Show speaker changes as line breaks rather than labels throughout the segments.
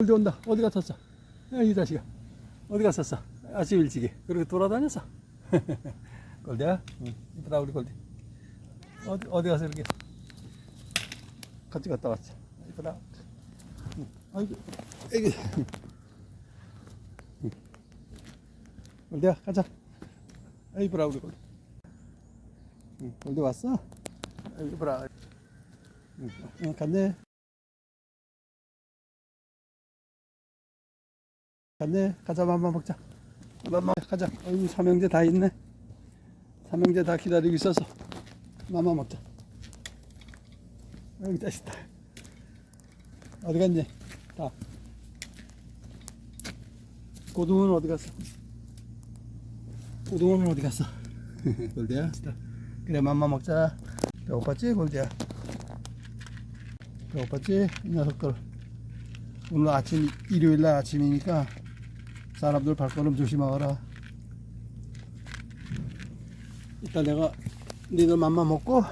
골디 온다. 어디 갔었어? 야, 이 자식아. 어디 갔었어? 아침 일찍이. 그렇게 돌아다녔어? 골디야? 응. 이쁘다, 우리 골디. 어디, 어디 가서 이렇게. 같이 갔다 왔지. 이쁘다. 응. 아이고, 애기. 응. 골디야, 가자. 아, 이쁘라, 우리. 응. 골디 왔어? 응. 응, 갔네. 갔네. 가자, 맘마 먹자. 맘마 가자. 어이구, 삼형제 다 있네. 삼형제 다 기다리고 있어서. 맘마 먹자. 여기 자식다. 어디 갔니? 다. 고등어는 어디 갔어? 고등어는 어디 갔어? 골디야. 그래, 맘마 먹자. 배고팠지, 골디야? 배고팠지? 이 녀석들. 오늘 아침, 일요일 날 아침이니까 사람들 발걸음 조심하거라. 이따 내가 니들 맘마 먹고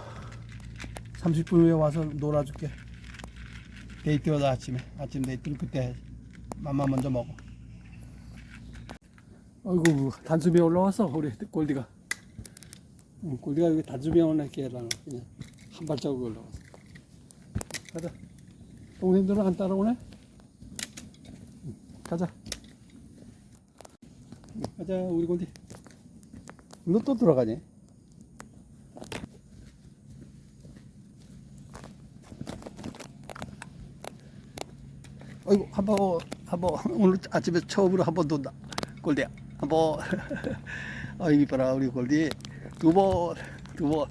30분 후에 와서 놀아줄게. 데이트하다 아침에. 아침 데이트를 그때 해. 맘마 먼저 먹어. 아이고, 단수비에 올라왔어, 우리 골디가. 응, 골디가 여기 단수비에 오네, 걔랑. 그냥 한 발자국 올라왔어. 가자. 동생들은 안 따라오네? 응, 가자. 응, 가자, 우리 골디. 너 또 들어가니? 어이구 한번 한번 오늘 아침에 처음으로 한 번 돈다 골디야 한번. 어이 이뻐라 우리 골디 두 번 두 번.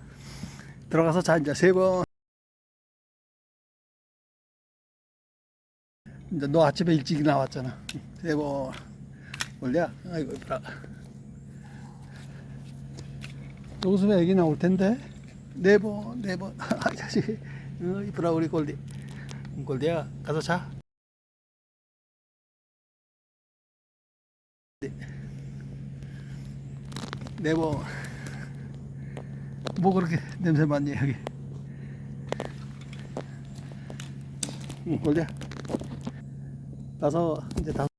들어가서 자 이제 세번. 이제 너 아침에 일찍 나왔잖아. 세번 골디야 아이고 이뻐라 요즘에 애기 나올 텐데. 네번 네번. 아 자식 어, 이뻐라 우리 골디. 골디야 가서 자. 네번. 뭐 그렇게 냄새 맡니 여기? 응 골디야. 다섯 이제 다섯